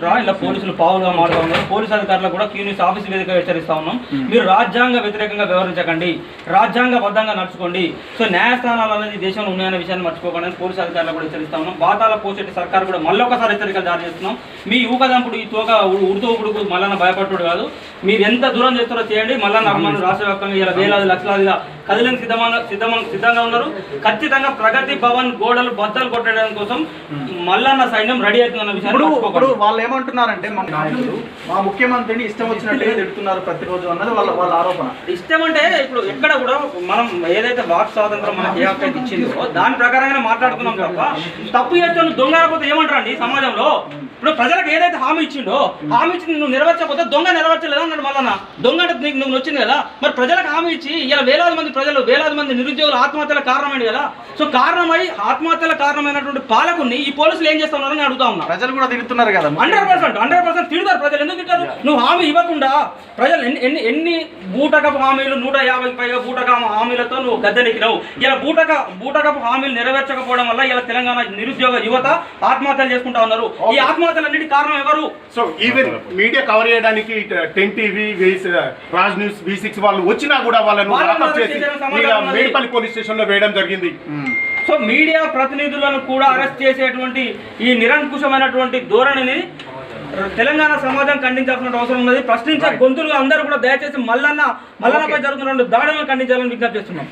కుట్ర ఇలా పోలీసులు పావులుగా మారుతా ఉన్నారు. పోలీసు అధికారులకు కూడా క్యూ న్యూస్ ఆఫీస్ వేదిక హెచ్చరిస్తా ఉన్నాం. మీరు రాజ్యాంగ వ్యతిరేకంగా వ్యవహరించకండి. రాజ్యాంగబద్ధంగా నడుచుకోండి. సో న్యాయస్థానాలు అనేది దేశంలో ఉన్నాయనే విషయాన్ని మర్చిపోకండి పోలీసు అధికారులకు కూడా హెచ్చరిస్తా ఉన్నాం. పాతాల పోసేటి సర్కార్ కూడా మళ్ళీ ఒకసారి హెచ్చరికలు జారీ చేస్తున్నాం. మీ ఊకదంపుడు ఈ తోక ఉడుతూ ఉడుకు మళ్ళీ భయపట్టుడు కాదు. మీరు ఎంత దూరం చేస్తారో చేయండి. మళ్ళీ అభిమానులు రాష్ట్ర వ్యాప్తంగా ఇలా వేలాది లక్షలాదిగా కదిలిన సిద్ధమైన సిద్ధమ సిద్ధంగా ఉన్నారు. ఖచ్చితంగా ప్రగతి భవన్ గోడలు బద్దలు కొట్టడం కోసం మల్లన్న సైన్యం రెడీ అవుతుందన్న ఇప్పుడు మర్చిపోకండి. వాళ్ళు ఏమంటున్నారంటే మా నాయకులు మా ముఖ్యమంత్రిని ఇష్టం వచ్చినట్టుగా తిడుతున్నారు ప్రతిరోజు అన్నది వాళ్ళ వాళ్ళ ఆరోపణ. ఇష్టం అంటే ఇప్పుడు ఎక్కడ కూడా మనం ఏదైతే వాక్ స్వాతంత్రం మనకి ఏ హక్కు ఇచ్చిందో దాని ప్రకారంగానే మాట్లాడుతున్నాం తప్ప తప్పు చేస్తాను దొంగ రాకపోతే ఏమంటారండి సమాజంలో? ఇప్పుడు ప్రజలకు ఏదైతే హామీ ఇచ్చిండో హామీ ఇచ్చింది నువ్వు నెరవేర్చకపోతే దొంగ నెరవేర్చలేదు అన్నాడు మళ్ళా దొంగ అంటే నీకు నువ్వు వచ్చింది కదా? మరి ప్రజలకు హామీ ఇచ్చి ఇలా వేలాది మంది ప్రజలు వేలాది మంది నిరుద్యోగులు ఆత్మహత్యల కారణమైంది కదా? సో కారణమై ఆత్మహత్యల కారణమైనటువంటి పాలకుని ఈ పోలీసులు ఏం చేస్తున్నారని అడుగుతా ఉన్నా. ప్రజలు కూడా తిడుతున్నారు కదా హండ్రెడ్ పర్సెంట్ హండ్రెడ్ పర్సెంట్ తిడతారు ప్రజలు. తింటారు నువ్వు హామీ ఇవ్వకుండా ప్రజలు ఎన్ని ఎన్ని ఎన్ని బూటకపు హామీలు నూట యాభై పైగా బూటక హామీలతో నువ్వు గద్దెనెక్కినావు? ఇలా బూటక బూటకపు హామీలు నెరవేర్చకపోవడం వల్ల ఇలా తెలంగాణ నిరుద్యోగ యువత ఆత్మహత్యలు చేసుకుంటా ఉన్నారు. ఈ ఆత్మహత్యలన్నిటి కారణం ఎవరు? సో ఈవెన్ మీడియా కవర్ చేయడానికి ten TV Raj news V six వాళ్ళు వచ్చినా కూడా వాళ్ళను చేసి. మేడిపల్లి పోలీస్ స్టేషన్లో వేయడం జరిగింది. సో మీడియా ప్రతినిధులను కూడా అరెస్ట్ చేసేటువంటి ఈ నిరంకుశమైనటువంటి ధోరణిని తెలంగాణ సమాజం ఖండించాల్సిన అవసరం ఉన్నది. ప్రశ్నించే గొంతులుగా అందరూ కూడా దయచేసి మల్లన్న మల్లన్నపై జరుగుతున్న దాడులను ఖండించాలని విజ్ఞప్తి చేస్తున్నాం.